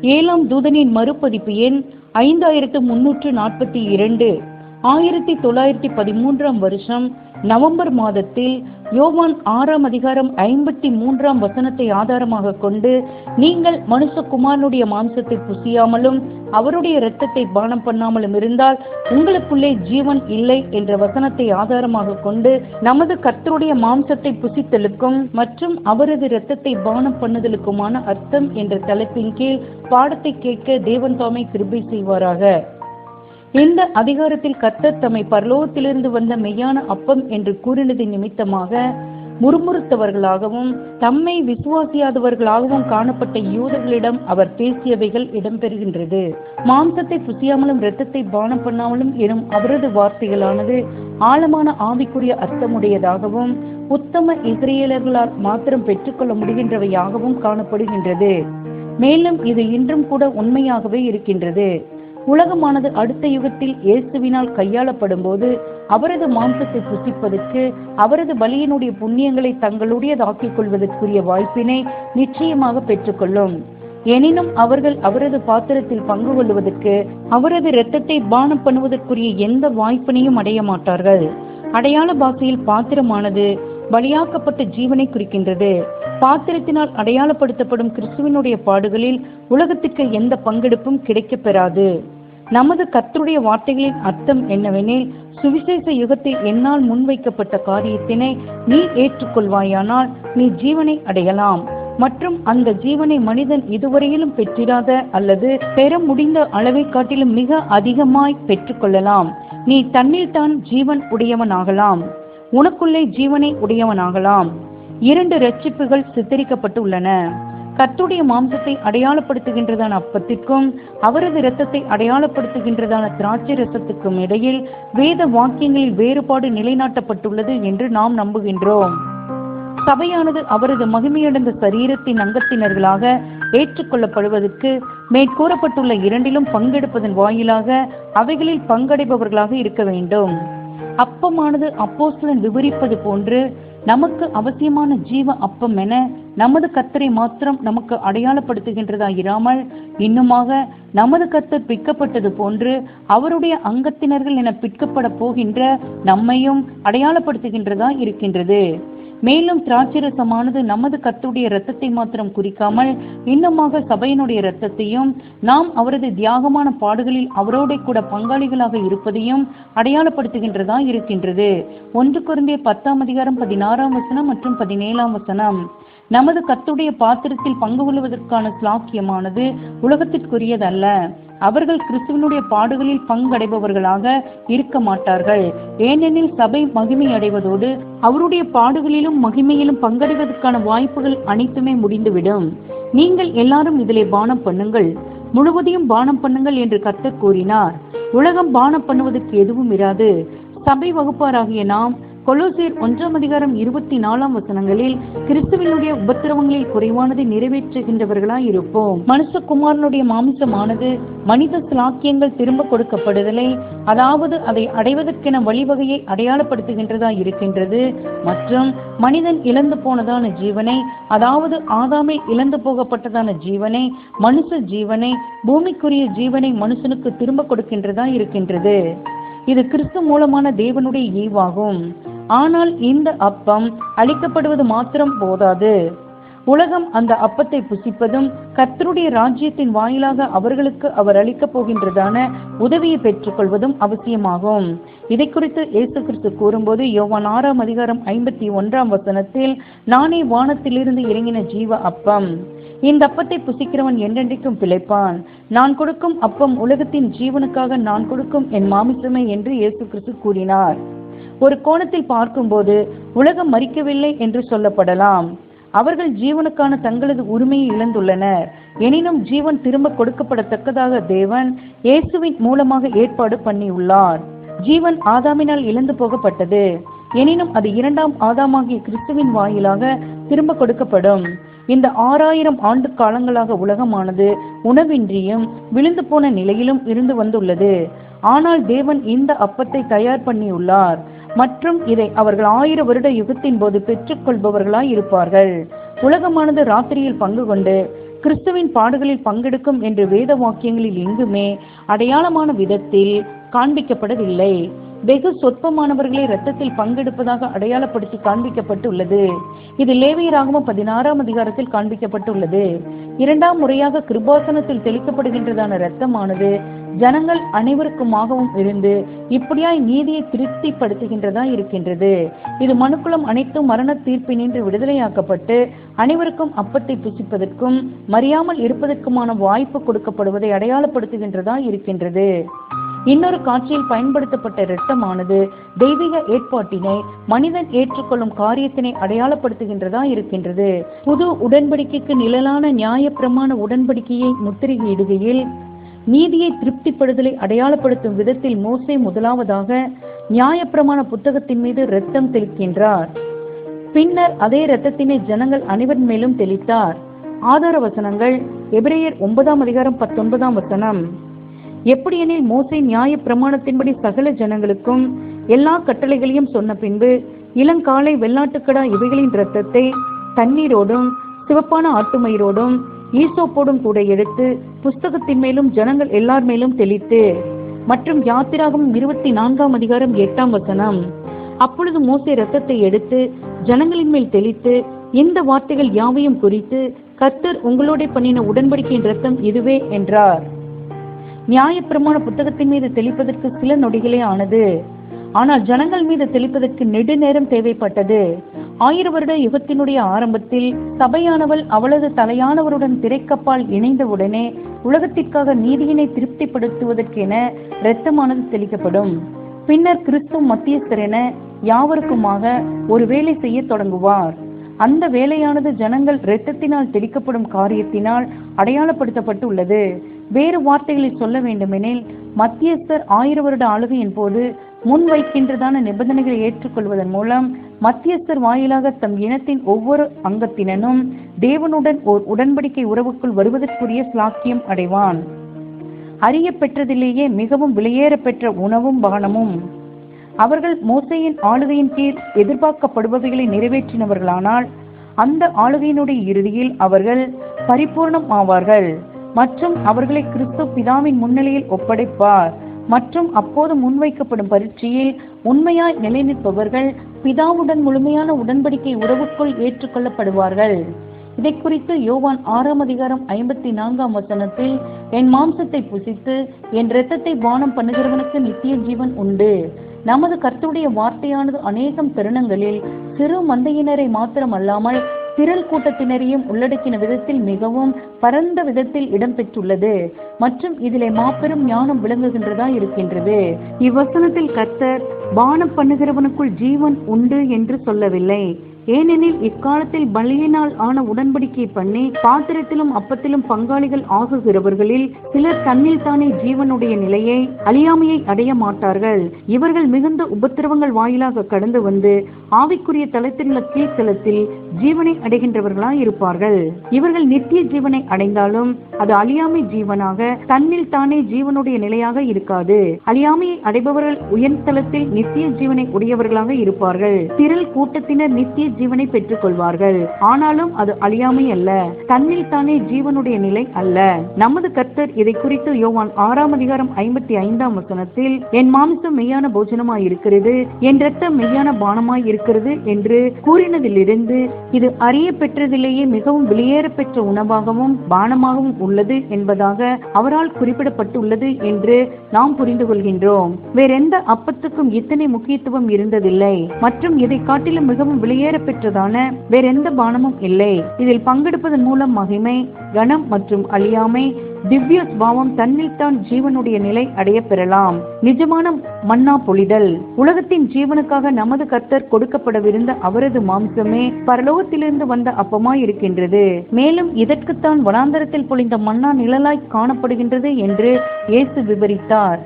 ஏழாம் தூதனின் மறுபதிப்பு எண் ஐந்தாயிரத்து முன்னூற்று நாற்பத்தி இரண்டு. ஆயிரத்தி தொள்ளாயிரத்தி பதிமூன்றாம் வருஷம் நவம்பர் மாதத்தில் யோவான் ஆறாம் அதிகாரம் ஐம்பத்தி மூன்றாம் வசனத்தை ஆதாரமாக கொண்டு நீங்கள் மனுஷகுமாரனுடைய மாம்சத்தை புசியாமலும் அவருடைய இரத்தத்தை பானம் பண்ணாமலும் இருந்தால் உங்களுக்குள்ளே ஜீவன் இல்லை என்ற வசனத்தை ஆதாரமாக கொண்டு நமது கர்த்தருடைய மாம்சத்தை புசித்தலுக்கும் மற்றும் அவரது இரத்தத்தை பானம் பண்ணுதலுக்குமான அர்த்தம் என்ற தலைப்பின் கீழ் பாடத்தை கேட்க தேவன் தாமை கிருபை செய்வாராக. இந்த அதிகாரத்தில் கர்த்தர் தம்மை பரலோகத்திலிருந்து வந்த மெய்யான அப்பம் என்று கூறினது நிமித்தமாக முறுமுறுத்தவர்களாகவும் தம்மை விசுவாசியாதவர்களாகவும் காணப்பட்ட யூதர்களிடம் அவர் பேசியவைகள் இடம்பெறுகின்றது. மாம்சத்தை புசியாமலும் இரத்தத்தை பானம் பண்ணாமலும் எனும் அவரது வார்த்தைகளானது ஆழமான ஆவிக்குரிய அர்த்தமுடையதாகவும் உத்தம இஸ்ரேலர்களால் மாத்திரம் பெற்றுக்கொள்ள முடிகின்றவையாகவும் காணப்படுகின்றது. மேலும் இது இன்றும் கூட உண்மையாகவே இருக்கின்றது. உலகமானது அடுத்த யுகத்தில் இயேசுவினால் கையாளப்படும் போது அவரது மாம்சத்தை புசிப்பதற்கு அவரது பலியினுடைய புண்ணியங்களை தங்களுடையதாக்கிக் கொள்வதற்குரிய வாய்ப்பினை நிச்சயமாக பெற்றுக்கொள்ளும். எனினும் அவர்கள் அவரது பாத்திரத்தில் பங்கு கொள்வதற்கு அவரது இரத்தத்தை பானம் பண்ணுவதற்குரிய எந்த வாய்ப்பினையும் அடைய மாட்டார்கள். அடையாள பாஷையில் பாத்திரமானது பலியாக்கப்பட்ட ஜீவனை குறிக்கின்றது. பாத்திரத்தினால் அடையாளப்படுத்தப்படும் கிறிஸ்துவனுடைய பாடுகளில் உலகத்துக்கு எந்த பங்கெடுப்பும் கிடைக்கப் பெறாது நமது கர்த்தருடைய வார்த்தைகளின் அர்த்தம் என்னவெனில் சுவிசேஷ யுகத்தில் என்னால் முன்வைக்கப்பட்ட காரியத்தினை நீ ஏற்றுக்கொள்வாயானால் நீ ஜீவனை அடையலாம். மற்றும் அந்த ஜீவனை மனிதன் இதுவரையிலும் பெற்றிராத அல்லது பெற முடிந்த அளவை காட்டிலும் மிக அதிகமாய் பெற்றுக்கொள்ளலாம். நீ தன்னில் தான் ஜீவன் உடையவனாகலாம். உனக்குள்ளே ஜீவனை உடையவனாகலாம். இரண்டு ரட்சிப்புகள் சித்தரிக்கப்பட்டு உள்ளன கர்த்துடைய மாம்சத்தை அடையாளப்படுத்துகின்றதான அப்பத்திற்கும் அவரது இரத்தத்தை அடையாளப்படுத்துகின்றதான திராட்சை ரசத்துக்கும் இடையில் வேத வாக்கியங்களில் வேறுபாடு நிலைநாட்டப்பட்டுள்ளது என்று நாம் நம்புகின்றோம். சபையானது அவரது மகிமையடைந்த சரீரத்தின் அங்கத்தினர்களாக ஏற்றுக்கொள்ளப்படுவதற்கு மேற்கூறப்பட்டுள்ள இரண்டிலும் பங்கெடுப்பதன் வாயிலாக அவைகளில் பங்கடைபவர்களாக இருக்க வேண்டும். அப்பமானது அப்போஸ்தலன் விவரிப்பது போன்று நமக்கு அவசியமான ஜீவ அப்பம் என நமது கத்தரை மாத்திரம் நமக்கு அடையாளப்படுத்துகின்றதா இராமல் இன்னுமாக நமது கத்தர் பிற்கப்பட்டது போன்று அவருடைய அங்கத்தினர்கள் என பிற்கப்பட போகின்ற நம்மையும் அடையாளப்படுத்துகின்றதா இருக்கின்றது. மேலும் திராட்சரசமானது நமது கத்துடைய இரத்தத்தை மாத்திரம் குறிக்காமல் இன்னமாக சபையினுடைய இரத்தத்தையும் நாம் அவரது தியாகமான பாடுகளில் அவரோட கூட பங்காளிகளாக இருப்பதையும் அடையாளப்படுத்துகின்றதா இருக்கின்றது. ஒன்று குருந்திய பத்தாம் அதிகாரம் பதினாறாம் வசனம் மற்றும் பதினேழாம் வசனம். நமது கத்துடைய பாத்திரத்தில் பங்கு கொள்வதற்கான ஸ்லாக்கியமானது உலகத்திற்குரியதல்ல. அவர்கள் கிறிஸ்துவனுடைய பாடுகளில் பங்கடைபவர்களாக இருக்க மாட்டார்கள். ஏனெனில் சபை மகிமை அடைவதோடு அவருடைய பாடுகளிலும் மகிமையிலும் பங்கடைவதற்கான வாய்ப்புகள் அனைத்துமே முடிந்துவிடும். நீங்கள் எல்லாரும் இதிலே பானம் பண்ணுங்கள். முழுவதையும் பானம் பண்ணுங்கள் என்று கத்தர் கூறினார். உலகம் பானம் பண்ணுவதற்கு எதுவும் இராது. சபை வகுப்பாராகிய நாம் கொலோசியர் ஒன்றாம் அதிகாரம் இருபத்தி நாலாம் வசனங்களில் கிறிஸ்துவனுடைய உபத்திரவங்களில் குறைவானதை நிறைவேற்றுகின்றவர்களாய் இருப்போம் மனுஷகுமாரனுடைய மாமிசமானது மனித சிலாக்கியங்கள் திரும்ப கொடுக்கப்படுதலை அதாவது அதை அடைவதற்கென வழிவகையை அடையாளப்படுத்துகின்றதா இருக்கின்றது. மற்றும் மனிதன் இழந்து போனதான ஜீவனை அதாவது ஆதாமில் இழந்து போகப்பட்டதான ஜீவனை மனுஷ ஜீவனை பூமிக்குரிய ஜீவனை மனுஷனுக்கு திரும்ப கொடுக்கின்றதா இருக்கின்றது. இது கிறிஸ்து மூலமான தேவனுடைய ஈவாகும். ஆனால் இந்த அப்பம் அளிக்கப்படுவது மாத்திரம் போதாது. உலகம் அந்த அப்பத்தை புசிப்பதும் கர்த்தருடைய ராஜ்யத்தின் வாயிலாக அவர்களுக்கு அவர் அளிக்கப் போகின்றதான உதவியை பெற்றுக்கொள்வதும் அவசியமாகும். இதை குறித்து இயேசு கிறிஸ்து கூறும்போது யோவான் ஆறாம் அதிகாரம் ஐம்பத்தி ஒன்றாம் வசனத்தில் நானே வானத்திலிருந்து இறங்கின ஜீவ அப்பம். இந்த அப்பத்தை புசிக்கிறவன் என்றென்றைக்கும் பிழைப்பான். நான் கொடுக்கும் அப்பம் உலகத்தின் ஜீவனுக்காக நான் கொடுக்கும் என் மாமிசமே என்று இயேசு கிறிஸ்து கூறினார். ஒரு கோணத்தில் பார்க்கும்போது உலகம் மறிக்கவில்லை என்று சொல்லப்படலாம். அவர்கள் ஜீவனுக்கான தங்களது உரிமையை இழந்துள்ளனர். எனினும் ஜீவன் திரும்ப கொடுக்கப்படத்தக்கதாக தேவன் இயேசுவின் மூலமாக ஏற்பாடு பண்ணியுள்ளார். ஜீவன் ஆதாமினால் இழந்து போகப்பட்டது. எனினும் அது இரண்டாம் ஆதாமாகிய கிறிஸ்துவின் வாயிலாக திரும்ப கொடுக்கப்படும். இந்த ஆறாயிரம் ஆண்டு காலங்களாக உலகமானது உணவின்றியும் விழுந்து போன நிலையிலும் இருந்து வந்துள்ளது. ஆனால் தேவன் இந்த அப்பத்தை தயார் பண்ணியுள்ளார். மற்றும் இதை அவர்கள் ஆயிர வருட யுகத்தின் போது பெற்றுக்கொள்பவர்களாய் இருப்பார்கள். உலகமானது ராத்திரியில் பங்கு கொண்டு கிறிஸ்துவின் பாடுகளில் பங்கெடுக்கும் என்று வேத வாக்கியங்களில் எங்குமே அடையாளமான விதத்தில் காண்பிக்கப்படவில்லை. வெகு சொற்பமானவர்களே இரத்தத்தில் பங்கெடுப்பதாக அடையாளப்படுத்தி காண்பிக்கப்பட்டுள்ளது. இது லேவியராகவும் பதினாறாம் அதிகாரத்தில் காண்பிக்கப்பட்டுள்ளது. இரண்டாம் முறையாக கிருபாசனத்தில் தெளிக்கப்படுகின்றதான இரத்தமானது ஜனங்கள் அனைவருக்குமாகவும் இருந்து இப்படியாய் நீதியை திருப்திப்படுத்துகின்றதா இருக்கின்றது. இது மனுக்குளம் அனைத்தும் மரண தீர்ப்பினின்று விடுதலையாக்கப்பட்டு அனைவருக்கும் அப்பத்தை புசிப்பதற்கும் மறியாமல் இருப்பதற்குமான வாய்ப்பு கொடுக்கப்படுவதை அடையாளப்படுத்துகின்றதா இருக்கின்றது. இன்னொரு காட்சியில் பயன்படுத்தப்பட்ட இரத்தமானது தெய்வீக ஏற்பாட்டினை மனிதன் ஏற்றுக்கொள்ளும் காரியத்தினை அடையாளப்படுத்துகின்றதா இருக்கின்றது. புது உடன்படிக்கைக்கு நிழலான நியாயப்பிரமாண உடன்படிக்கையை முத்திரையிடுகையில் நீதியை திருப்திப்படுதலை அடையாளப்படுத்தும் விதத்தில் மோசே முதலாவதாக நியாயப்பிரமாண புத்தகத்தின் மீது இரத்தம் தெளிக்கின்றார். பின்னர் அதே இரத்தத்தினை ஜனங்கள் அனைவர் மேலும் தெளித்தார். ஆதார வசனங்கள் எபிரேயர் ஒன்பதாம் அதிகாரம் பத்தொன்பதாம் வசனம். எப்படியெனில் மோசை நியாய பிரமாணத்தின்படி சகல ஜனங்களுக்கும் எல்லா கட்டளைகளையும் சொன்ன பின்பு இளங்காலை வெள்ளாட்டுக்கடா இவைகளின் இரத்தத்தை தண்ணீரோடும் சிவப்பான ஆட்டுமயிரோடும் ஈசோப்போடும் கூட எடுத்து புஸ்தகத்தின் மேலும் ஜனங்கள் எல்லார் மேலும் தெளித்து மற்றும் யாத்திராகம் இருபத்தி நான்காம் அதிகாரம் எட்டாம் வசனம் அப்பொழுது மோசை ரத்தத்தை எடுத்து ஜனங்களின் மேல் தெளித்து இந்த வார்த்தைகள் யாவையும் குறித்து கர்த்தர் உங்களோட பண்ணின உடன்படிக்கையின் ரத்தம் இதுவே என்றார். நியாயப்பிரமாண புத்தகத்தின் மீது தெளிப்பதற்கு சில நொடிகளே ஆனது. ஆனால் ஜனங்கள் மீது தெளிப்பதற்கு நெடுநேரம் தேவைப்பட்டது. ஆயிர வருட யுகத்தினுடைய ஆரம்பத்தில் சபையானவள் அவளது தலையானவருடன் திரைக்கப்பால் இணைந்தவுடனே உலகத்திற்காக நீதியினை திருப்திப்படுத்துவதற்கென இரத்தமானது தெளிக்கப்படும். பின்னர் கிறிஸ்து மத்தியஸ்தர் என யாவருக்குமாக ஒரு வேலை செய்ய தொடங்குவார். அந்த வேலையானது ஜனங்கள் இரத்தத்தினால் தெளிக்கப்படும் காரியத்தினால் அடையாளப்படுத்தப்பட்டுள்ளது. வேறு வார்த்தைகளில் சொல்ல வேண்டுமெனில் மத்தியஸ்தர் ஆயிர வருட ஆளுகையின் போது முன்வைக்கின்றதான நிபந்தனைகளை ஏற்றுக்கொள்வதன் மூலம் மத்தியஸ்தர் வாயிலாக தம் இனத்தின் ஒவ்வொரு அங்கத்தினனும் தேவனுடன் ஓர் உடன்படிக்கை உறவுக்குள் வருவதற்குரிய சாக்கியம் அடைவான். அறிய பெற்றதிலேயே மிகவும் விலையேற பெற்ற உணவும் பானமும் அவர்கள் மோசையின் ஆளுகையின் கீழ் எதிர்பார்க்கப்படுபவைகளை நிறைவேற்றினவர்களானால் அந்த ஆளுகையினுடைய இறுதியில் அவர்கள் பரிபூர்ணம் ஆவார்கள். மற்றும் அவர்களை கிறிஸ்து பிதாவின் முன்னிலையில் ஒப்படைப்பார். மற்றும் அப்போது முன்வைக்கப்படும் பரீட்சையில் உண்மையாய் நிலைநிற்பவர்கள் பிதாவுடன் முழுமையான உடன்படிக்கை உறவுக்குள் ஏற்றுக்கொள்ளப்படுவார்கள். இதை குறித்து யோவான் ஆறாம் அதிகாரம் ஐம்பத்தி நான்காம் வசனத்தில் என் மாம்சத்தை புசித்து என் இரத்தத்தை பானம் பண்ணுகிறவனுக்கு நித்திய ஜீவன் உண்டு. நமது கர்த்துடைய வார்த்தையானது அநேகம் தருணங்களில் சிறு மந்தையினரை மாத்திரம் அல்லாமல் திரள் கூட்டத்தினரையும் உள்ளடக்கின விதத்தில் மிகவும் பரந்த விதத்தில் இடம்பெற்றுள்ளது மற்றும் இதிலே மாபெரும் ஞானம் விளங்குகின்றதா இருக்கின்றது. இவ்வசனத்தில் கர்த்தர் பானம் பண்ணுகிறவனுக்குள் ஜீவன் உண்டு என்று சொல்லவில்லை. ஏனெனில் இக்காலத்தில் பலியினால் ஆன உடன்படிக்கை பண்ணி பாத்திரத்திலும் அப்பத்திலும் பங்காளிகள் ஆகுகிறவர்களில் சிலர் தன்னில் தானே ஜீவனுடைய நிலையை அழியாமையை அடைய மாட்டார்கள். இவர்கள் மிகுந்த உபத்திரவங்கள் வாயிலாக கடந்து வந்து ஆவிக்குரிய தளத்திலுள்ள கீழ்த்தலத்தில் ஜீவனை அடைகின்றவர்களாய் இருப்பார்கள். இவர்கள் நித்திய ஜீவனை அடைந்தாலும் அது அழியாமை ஜீவனாக தன்னில் தானே ஜீவனுடைய நிலையாக இருக்காது. அழியாமையை அடைபவர்கள் உயர்தலத்தில் நித்திய ஜீவனை உடையவர்களாக இருப்பார்கள். திரள் கூட்டத்தினர் நித்திய ஜீவனை பெற்றுக் கொள்வார்கள் ஆனாலும் அது அழியாமை அல்ல. தன்னில் தானே ஜீவனுடைய நிலை அல்ல. நமது கர்த்தர் இதை குறித்து யோவான் ஆறாம் அதிகாரம் ஐம்பத்தி ஐந்தாம் வசனத்தில் என் மாமிசம் மெய்யான போஜனமாய் இருக்கிறது என் ரத்தம் மெய்யான பானமாய் இருக்கிறது என்று கூறினதிலிருந்து இது அறிய பெற்றதிலேயே மிகவும் வெளியேற பெற்ற உணவாகவும் பானமாகவும் உள்ளது என்பதாக அவரால் குறிப்பிடப்பட்டுள்ளது என்று நாம் புரிந்து கொள்கின்றோம். வேறெந்த அப்பத்துக்கும் இத்தனை முக்கியத்துவம் இருந்ததில்லை. மற்றும் இதை காட்டிலும் மிகவும் வெளியேற பெற்றதான வேறெந்த பானமும் இல்லை. இதில் பங்கெடுப்பதன் மூலம் மகிமை கணம் மற்றும் அழியாமை திவ்ய சுபாவம் தன்னில்தான் ஜீவனுடைய நிலை அடைய பெறலாம். நிஜமான மன்னா பொழிதல். உலகத்தின் ஜீவனுக்காக நமது கர்த்தர் கொடுக்கப்படவிருந்த அவரது மாம்சமே பரலோகத்திலிருந்து வந்த அப்பமாய் இருக்கின்றது மேலும் இதற்குத்தான் வனாந்தரத்தில் பொழிந்த மன்னா நிழலாய் காணப்படுகின்றது என்று இயேசு விவரித்தார்.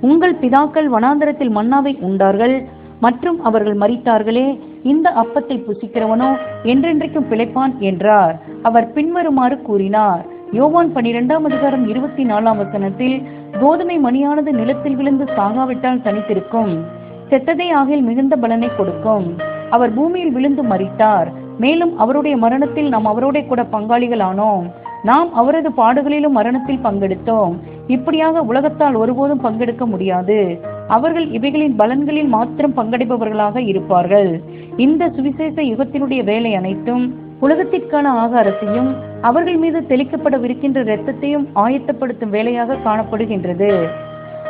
உங்கள் பிதாக்கள் வனாந்தரத்தில் மன்னாவை உண்டார்கள். மற்றும் அவர்கள் மறித்தார்களே இந்த அப்பத்தை புசிக்கிறவனோ என்றென்றைக்கும் பிழைப்பான் என்றார். அவர் பின்வருமாறு கூறினார். யோவான் பனிரெண்டாம் அதிகாரம் இருபத்தி நாலாம் வசனத்தில் கோதுமை மணியானது நிலத்தில் விழுந்து சாகாவிட்டால் தனித்திருக்கும். செத்ததே ஆகில் மிகுந்த பலனை கொடுக்கும். அவர் பூமியில் விழுந்து மறித்தார் மேலும் அவருடைய மரணத்தில் நாம் அவரோட கூட பங்காளிகள் ஆனோம் நாம் அவரது பாடுகளிலும் மரணத்தில் பங்கெடுத்தோம். இப்படியாக உலகத்தால் ஒருபோதும் பங்கெடுக்க முடியாது. அவர்கள் இவைகளின் பலன்களில் மாத்திரம் பங்கெடுப்பவர்களாக இருப்பார்கள். இந்த சுவிசேஷ யுகத்தினுடைய வேலை அனைத்தும் உலகத்திற்கான ஆகாரத்தையும் அவர்கள் மீது தெளிக்கப்படவிருக்கின்ற இரத்தத்தையும் ஆயத்தப்படுத்தும் வேலையாக காணப்படுகின்றது.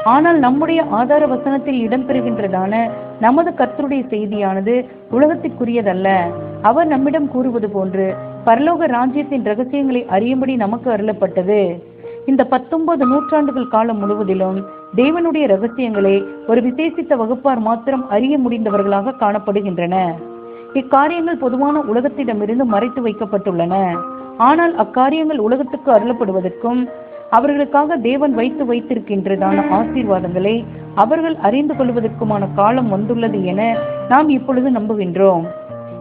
ஆனால் நம்முடைய ஆதார வசனத்தில் இடம்பெறுகின்றதான நமது கர்த்தருடைய செய்தியானது உலகத்திற்குரியதல்ல. அவர் நம்மிடம் கூறுவது போன்று பரலோக ராஜ்யத்தின் ரகசியங்களை அறியும்படி நமக்கு அருளப்பட்டது. இந்த பத்தொன்பது நூற்றாண்டுகள் காலம் முழுவதிலும் தேவனுடைய ரகசியங்களை ஒரு விசேஷித்த வகுப்பார் மாத்திரம் அறிய முடிந்தவர்களாக காணப்படுகின்றன. இக்காரியங்கள் பொதுவான உலகத்திடமிருந்து மறைத்து வைக்கப்பட்டுள்ளன. ஆனால் அக்காரியங்கள் உலகத்துக்கு அருளப்படுவதற்கும் அவர்களுக்காக தேவன் வைத்து வைத்திருக்கின்றதான ஆசீர்வாதங்களை அவர்கள் அறிந்து கொள்வதற்குமான காலம் வந்துள்ளது என நாம் இப்பொழுது நம்புகின்றோம்.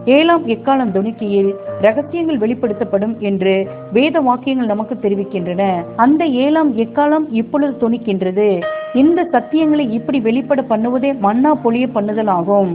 ஏழாம் எக்காலம் துணிக்கையில் ரகசியங்கள் வெளிப்படுத்தப்படும் என்று வேத வாக்கியங்கள் நமக்கு தெரிவிக்கின்றன. அந்த ஏழாம் எக்காலம் இப்பொழுது துணிக்கின்றது இந்த சத்தியங்களை இப்படி வெளிப்பட பண்ணுவதே மன்னா பொழிய பண்ணுதல் ஆகும்